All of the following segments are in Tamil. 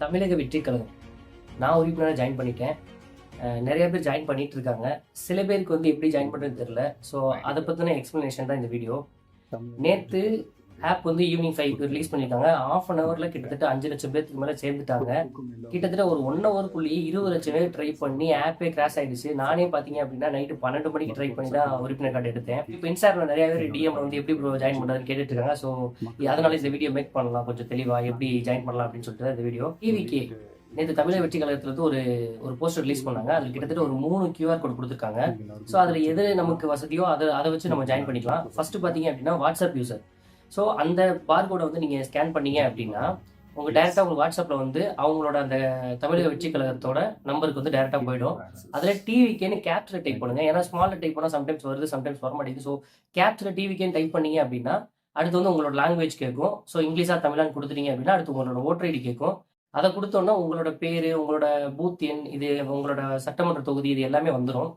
தமிழக வெற்றி கழகம். நான் உறுப்பினராக ஜாயின் பண்ணிட்டேன். நிறைய பேர் ஜாயின் பண்ணிட்டு இருக்காங்க சில பேருக்கு வந்து எப்படி ஜாயின் பண்ணுறதுன்னு தெரியல. ஸோ அதை பற்றின எக்ஸ்ப்ளனேஷன் தான் இந்த வீடியோ நேற்று ஆப் வந்து ஈவினிங் ஃபைவ்க்கு ரிலீஸ் பண்ணியிருக்காங்க. ஆஃப் அன் ஹவரில் கிட்டத்தட்ட அஞ்சு லட்சம் பேருக்கு மேலே சேர்ந்துட்டாங்க. கிட்டத்தட்ட ஒரு ஒன் ஹவருக்குள்ளேயே இருபது லட்சம் பேர் ட்ரை பண்ணி ஆப்பே கிராஷ் ஆயிடுச்சு. நானே பார்த்தீங்க அப்படின்னா நைட்டு பன்னெண்டு மணிக்கு ட்ரை பண்ணி தான் உறுப்பினர் கார்டு எடுத்தேன். இப்போ இன்ஸ்டாகிராம் நிறைய பேர் டிஎம் வந்து எப்படி ப்ரோ ஜாயின் பண்ணுறதுன்னு கேட்டுட்டு இருக்காங்க. ஸோ அதனால இந்த வீடியோ மேக் பண்ணலாம். கொஞ்சம் தெளிவா எப்படி ஜாயின் பண்ணலாம் அப்படின்னு சொல்லிட்டு இந்த வீடியோ டிவிக்கு நேற்று தமிழக வெற்றி கழகத்துல இருந்து ஒரு ஒரு போஸ்டர் ரிலீஸ் பண்ணாங்க. அதில் கிட்டத்தட்ட ஒரு மூணு கியூஆர் கோட் கொடுத்துருக்காங்க. ஸோ அதில் எது நமக்கு வசதியோ அதை அதை வச்சு நம்ம ஜாயின் பண்ணிக்கலாம். ஃபர்ஸ்ட் பார்த்தீங்க அப்படின்னா வாட்ஸ்அப் யூசர் ஸோ அந்த பார்கோடை வந்து நீங்கள் ஸ்கேன் பண்ணீங்க அப்படின்னா உங்கள் டேரெக்டாக உங்கள் வாட்ஸ்அப்பில் வந்து அவங்களோட அந்த தமிழக வெற்றி கழகத்தோட நம்பருக்கு வந்து டேரெக்டாக போயிடும். அதில் டிவிக்கேன்னு கேப்சர் டைப் பண்ணுங்க. ஏன்னா ஸ்மாலில் டைப் பண்ணால் சம்டைம்ஸ் வருது சம்டைம்ஸ் வர மாட்டேங்குது ஸோ கேப்சர் டிவிக்கேன்னு டைப் பண்ணீங்க அப்படின்னா அடுத்து வந்து உங்களோட லாங்குவேஜ் கேட்கும். ஸோ இங்கிலீஷாக தமிழான்னு கொடுத்துட்டீங்க அப்படின்னா அடுத்து உங்களோட ஓட்டர் ஐடி கேட்கும். அதை கொடுத்தோன்னா உங்களோட பேர் உங்களோட பூத் எண் இது உங்களோட சட்டமன்ற தொகுதி இது எல்லாமே வந்துடும்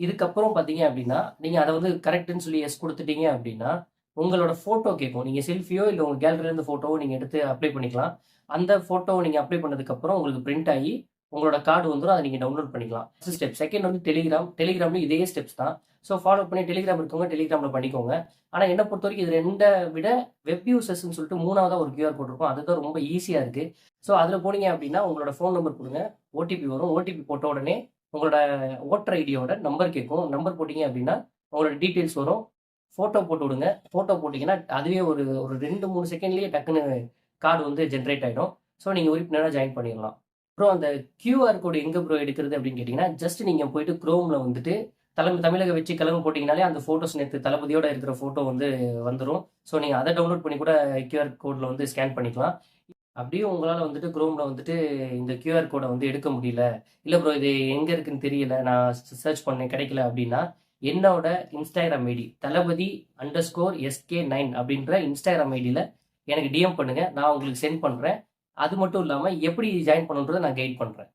இதுக்கப்புறம் பார்த்தீங்க அப்படின்னா நீங்கள் அதை வந்து கரெக்டுன்னு சொல்லி எஸ் கொடுத்துட்டீங்க அப்படின்னா உங்களோட ஃபோட்டோ கேட்கும். நீங்கள் செல்ஃபியோ இல்லை உங்கள் கேலரிலேருந்து ஃபோட்டோவோ நீங்கள் எடுத்து அப்ளை பண்ணிக்கலாம். அந்த ஃபோட்டோவை நீங்கள் அப்ளை பண்ணதுக்கப்புறம் உங்களுக்கு பிரிண்ட் ஆகி உங்களோட கார்டு வந்துடும் அதை நீங்கள் டவுன்லோட் பண்ணிக்கலாம். ஸ்டெப் செகண்ட் வந்து டெலிகிராம் டெலிகிராம்ல இதே ஸ்டெப்ஸ் தான். ஸோ ஃபாலோ பண்ணி டெலிகிராம் இருக்கவங்க டெலிகிராமில் பண்ணிக்கோங்க ஆனால் என்னை பொறுத்த வரைக்கும் இது ரெண்டை விட வெப் யூசஸ்ன்னு சொல்லிட்டு மூணாவதாக ஒரு கியூஆர் கோட் இருக்கும். அதுதான் ரொம்ப ஈஸியாக இருக்குது ஸோ அதில் போனீங்க அப்படின்னா உங்களோட ஃபோன் நம்பர் கொடுங்க. ஓடிபி வரும். ஓடிபி போட்ட உடனே உங்களோட ஓட்டர் ஐடியோட நம்பர் கேட்கும். நம்பர் போட்டிங்க அப்படின்னா உங்களோட டீட்டெயில்ஸ் வரும். ஃபோட்டோ போட்டு விடுங்க. ஃபோட்டோ போட்டிங்கன்னா அதுவே ஒரு ஒரு ரெண்டு மூணு செகண்ட்லேயே டக்குன்னு கார்டு வந்து ஜென்ரேட் ஆகிடும் ஸோ நீங்கள் உறுப்பினராக ஜாயின் பண்ணிடலாம். அப்புறம் அந்த கியூஆர் கோடு எங்கே ப்ரோ எடுக்கிறது அப்படின்னு கேட்டிங்கன்னா ஜஸ்ட் நீங்கள் போயிட்டு க்ரோமில் வந்துட்டு தலைமை தமிழக வச்சு கிளம்பு போட்டிங்கனாலே அந்த ஃபோட்டோஸ் நேற்று தளபதியோட இருக்கிற ஃபோட்டோ வந்து வந்துடும் ஸோ நீங்கள் அதை டவுன்லோட் பண்ணி கூட கியூஆர் கோடில் வந்து ஸ்கேன் பண்ணிக்கலாம். அப்படியே உங்களால் வந்துட்டு க்ரோமில் வந்துட்டு இந்த கியூஆர் கோடை வந்து எடுக்க முடியல. இல்லை ப்ரோ இது எங்கே இருக்குன்னு தெரியல. நான் சர்ச் பண்ணேன் கிடைக்கல அப்படின்னா என்னோட Instagram ID Thalapathy underscore SK nine அப்படின்ற இன்ஸ்டாகிராம் ஐடியில் எனக்கு டிஎம் பண்ணுங்கள் நான் உங்களுக்கு சென்ட் பண்ணுறேன் அது மட்டும் இல்லாமல் எப்படி ஜாயின் பண்ணுன்றதை நான் கைட் பண்ணுறேன்